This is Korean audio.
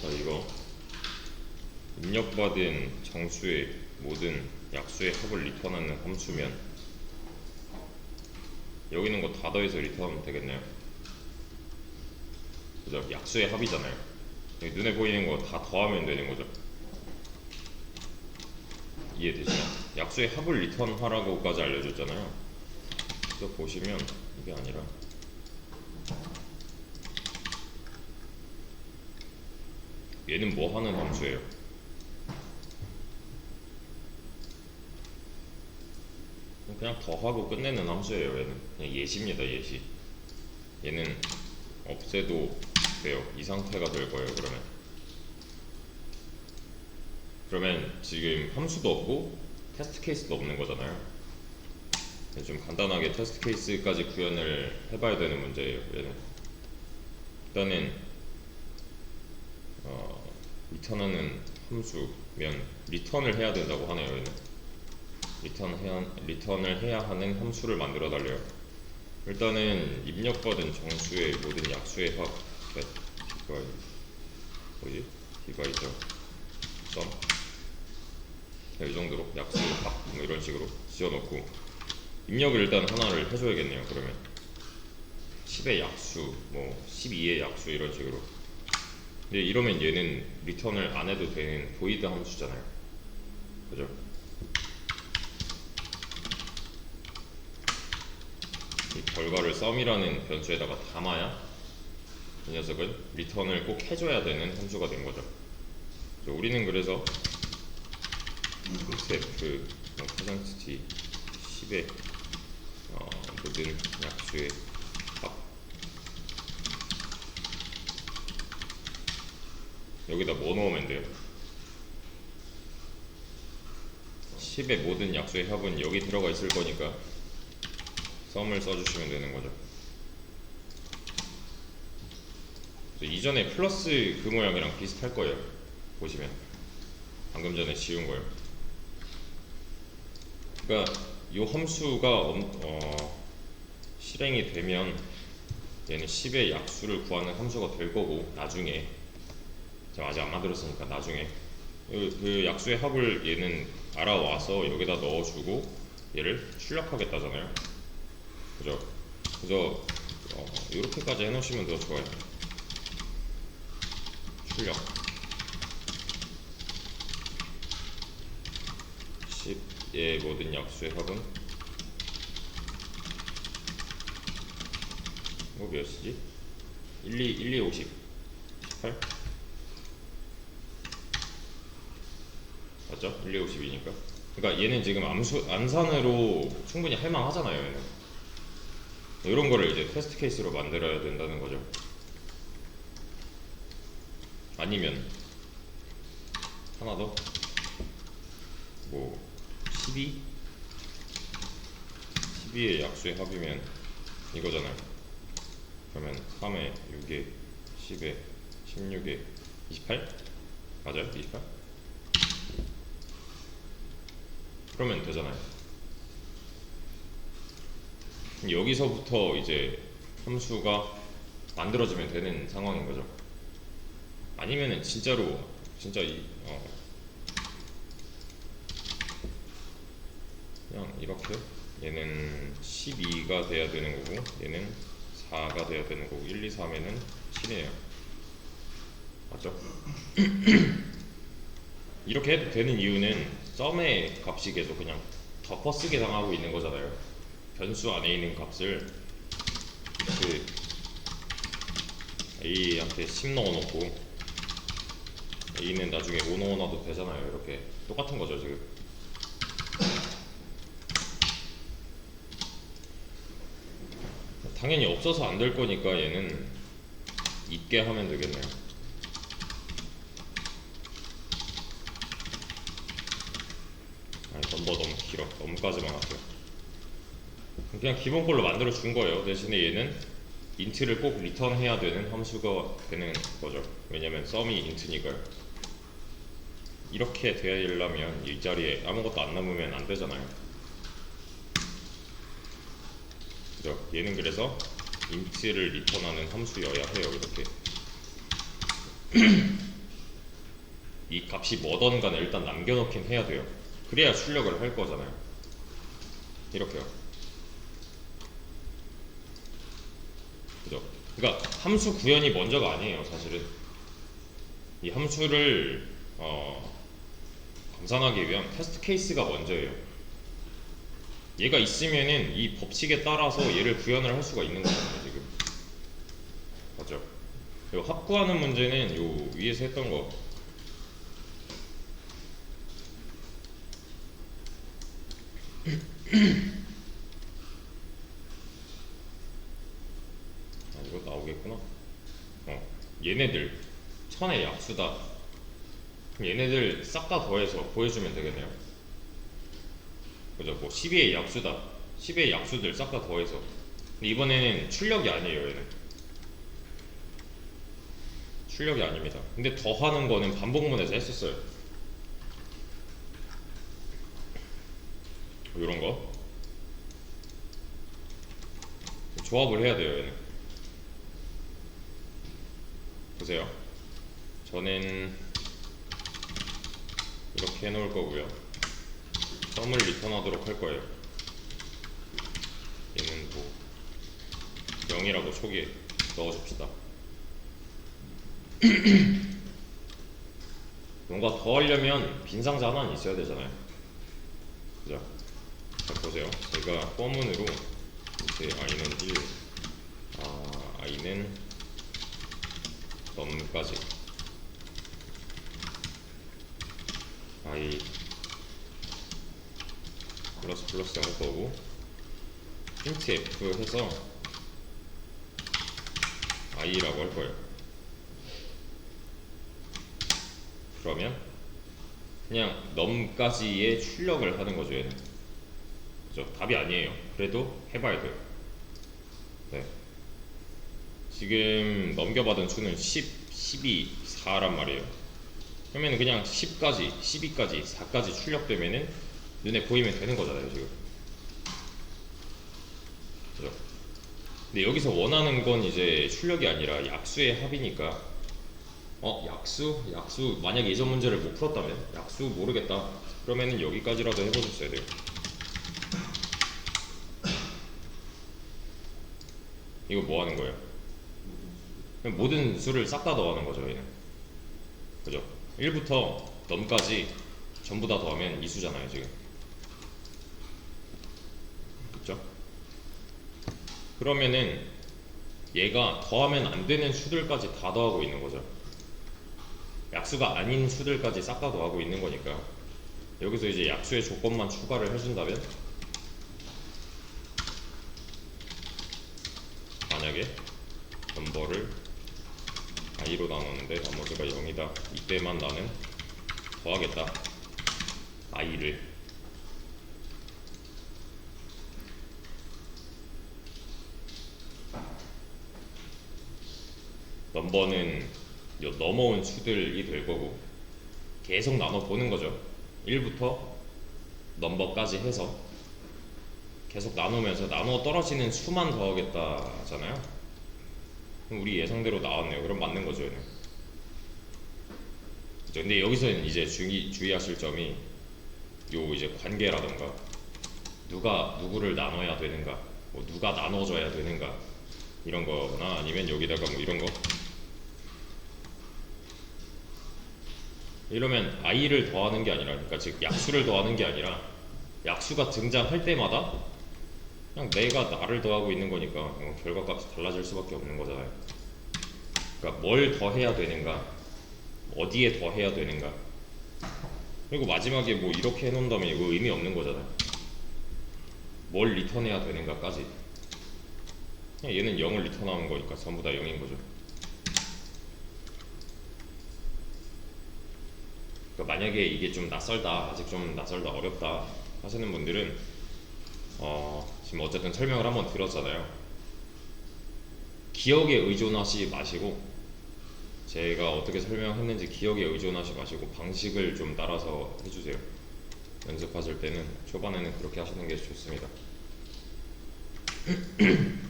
자 이거 입력받은 정수의 모든 약수의 합을 리턴하는 함수면 여기 있는 거 다 더해서 리턴하면 되겠네요. 그죠? 약수의 합이잖아요. 눈에 보이는 거 다 더하면 되는 거죠. 이해되시나요? 약수의 합을 리턴하라고까지 알려줬잖아요. 그래서 보시면 이게 아니라 얘는 뭐 하는 함수예요? 그냥 더하고 끝내는 함수예요. 얘는 그냥 예시입니다. 예시. 얘는 없애도 돼요. 이 상태가 될 거예요. 그러면 그러면 지금 함수도 없고 테스트 케이스도 없는 거잖아요. 네, 좀 간단하게 테스트 케이스까지 구현을 해봐야 되는 문제예요. 얘는 일단은 어, 리턴하는 함수면 리턴을 해야 된다고 하네요. 얘는 리턴 해야, 리턴을 해야 하는 함수를 만들어 달래요. 일단은 입력받은 정수의 모든 약수의 합 네, 디바이 뭐지? 디바이저 썸. 네, 이 정도로 약수 합 뭐 이런 식으로 지어놓고 입력을 일단 하나를 해줘야겠네요. 그러면 10의 약수, 뭐 12의 약수 이런 식으로. 근데 이러면 얘는 리턴을 안 해도 되는 보이드 함수잖아요. 그죠? 이 결과를 썸이라는 변수에다가 담아야 이 녀석은 리턴을 꼭 해줘야 되는 함수가 된 거죠. 우리는 그래서 그 퍼센트 10의 어, 모든 약수의 합 여기다 뭐 넣으면 돼요? 10의 모든 약수의 합은 여기 들어가 있을 거니까 썸을 써주시면 되는 거죠. 이전에 플러스 그 모양이랑 비슷할 거예요. 보시면 방금 전에 지운 거예요. 그러니까 이 함수가 엄- 어, 실행이 되면 얘는 10의 약수를 구하는 함수가 될 거고 나중에 제가 아직 안 만들었으니까 나중에 그, 그 약수의 합을 얘는 알아와서 여기다 넣어주고 얘를 출력하겠다잖아요. 그죠? 그래서 어, 이렇게까지 해놓으시면 더 좋아요. 출력 10의 모든 약수의 합은 이거 몇이지? 1, 2, 1, 2, 50 18 맞죠? 1, 2, 52니까 그러니까 얘는 지금 암수, 암산으로 충분히 할만하잖아요 얘는 이런 거를 이제 테스트 케이스로 만들어야 된다는 거죠. 아니면 하나 더. 뭐 12? 12의 약수의 합이면 이거잖아요. 그러면 3에 6에 10에 16에 28? 맞아요? 28? 그러면 되잖아요. 여기서부터 이제 함수가 만들어지면 되는 상황인 거죠. 아니면은 진짜로 진짜 이 어, 그냥 이렇게 얘는 12가 돼야 되는 거고 얘는 4가 돼야 되는 거고 1, 2, 3에는 7이에요. 맞죠? 이렇게 해도 되는 이유는 썸의 값이 계속 그냥 덮어쓰기 당하고 있는 거잖아요. 변수 안에 있는 값을 그 A한테 10 넣어놓고 A는 나중에 5 넣어놔도 되잖아요. 이렇게 똑같은 거죠 지금. 당연히 없어서 안 될 거니까 얘는 있게 하면 되겠네요. 아니 넘버 너무 길어. 넘까지만 할게요. 그냥 기본 걸로 만들어 준 거예요. 대신에 얘는 인트를 꼭 리턴해야 되는 함수가 되는 거죠. 왜냐면 썸이 인트니까요. 이렇게 되려면 이 자리에 아무것도 안 남으면 안 되잖아요. 그죠? 얘는 그래서 인트를 리턴하는 함수여야 해요. 이렇게. 이 값이 뭐든 간에 일단 남겨놓긴 해야 돼요. 그래야 출력을 할 거잖아요. 이렇게요. 그죠? 그러니까 함수 구현이 먼저가 아니에요, 사실은. 이 함수를 어, 감산하기 위한 테스트 케이스가 먼저예요. 얘가 있으면은 이 법칙에 따라서 얘를 구현을 할 수가 있는 거잖아요, 지금. 맞죠? 요 합구하는 문제는 요 위에서 했던 거. 아, 이거 나오겠구나. 어, 얘네들 천의 약수다. 그럼 얘네들 싹 다 더해서 보여주면 되겠네요. 그죠? 뭐 12의 약수다. 10의 약수들 싹 다 더해서. 근데 이번에는 출력이 아니에요, 얘는. 출력이 아닙니다. 근데 더하는 거는 반복문에서 했었어요. 이런 거. 조합을 해야 돼요, 얘는. 보세요. 저는 이렇게 해놓을 거고요. 썸을 리턴하도록 할 거예요. 얘는 뭐 0이라고 초기에 넣어줍시다. 뭔가 더 하려면 빈 상자 하나는 있어야 되잖아요. 그죠? 자, 보세요. 제가 포문으로 이제 i는 1, 아, i는 넘까지 i 플러스 플러스 할 거고 프린트 f 해서 i라고 할 거예요. 그러면 그냥 넘까지의 출력을 하는 거죠 얘는 그죠? 답이 아니에요. 그래도 해봐야 돼요. 네. 지금 넘겨받은 수는 10, 12, 4란 말이에요. 그러면 그냥 10까지 12까지 4까지 출력되면은 눈에 보이면 되는 거잖아요 지금. 그죠? 근데 여기서 원하는 건 이제 출력이 아니라 약수의 합이니까. 어 약수? 약수. 만약 예전 문제를 못 풀었다면? 약수 모르겠다. 그러면은 여기까지라도 해보셨어야 돼요 이거 뭐 하는 거예요? 그냥 모든 수를 싹 다 더하는 거죠 얘는 그죠? 1부터 넘까지 전부 다 더하면 이 수잖아요 지금 그죠? 그러면은 얘가 더하면 안 되는 수들까지 다 더하고 있는 거죠 약수가 아닌 수들까지 싹 다 더하고 있는 거니까 여기서 이제 약수의 조건만 추가를 해준다면 만약에 넘버를 i로 나눴는데 나머지가 0이다. 이때만 나는 더하겠다. i를. 넘버는 요 넘어온 수들이 될 거고 계속 나눠 보는 거죠. 1부터 넘버까지 해서 계속 나누면서 나누어 떨어지는 수만 더하겠다잖아요. 우리 예상대로 나왔네요. 그럼 맞는 거죠, 얘는. 근데 여기서는 이제 주의, 주의하실 점이 요 이제 관계라던가 누가 누구를 나눠야 되는가, 뭐 누가 나눠줘야 되는가 이런 거나 아니면 여기다가 뭐 이런 거 이러면 i를 더하는 게 아니라 그러니까 즉 약수를 더하는 게 아니라 약수가 등장할 때마다 그냥 내가 나를 더하고 있는 거니까 어, 결과값이 달라질 수밖에 없는 거잖아요. 그러니까 뭘 더해야 되는가, 어디에 더해야 되는가. 그리고 마지막에 뭐 이렇게 해놓는다면 이거 의미 없는 거잖아요. 뭘 리턴해야 되는가까지. 그냥 얘는 0을 리턴하는 거니까 전부 다 0인 거죠. 그러니까 만약에 이게 좀 낯설다, 아직 좀 낯설다, 어렵다 하시는 분들은 어, 지금 어쨌든 설명을 한번 들었잖아요. 기억에 의존하지 마시고 제가 어떻게 설명했는지 기억에 의존하지 마시고 방식을 좀 따라서 해주세요. 연습하실 때는 초반에는 그렇게 하시는 게 좋습니다.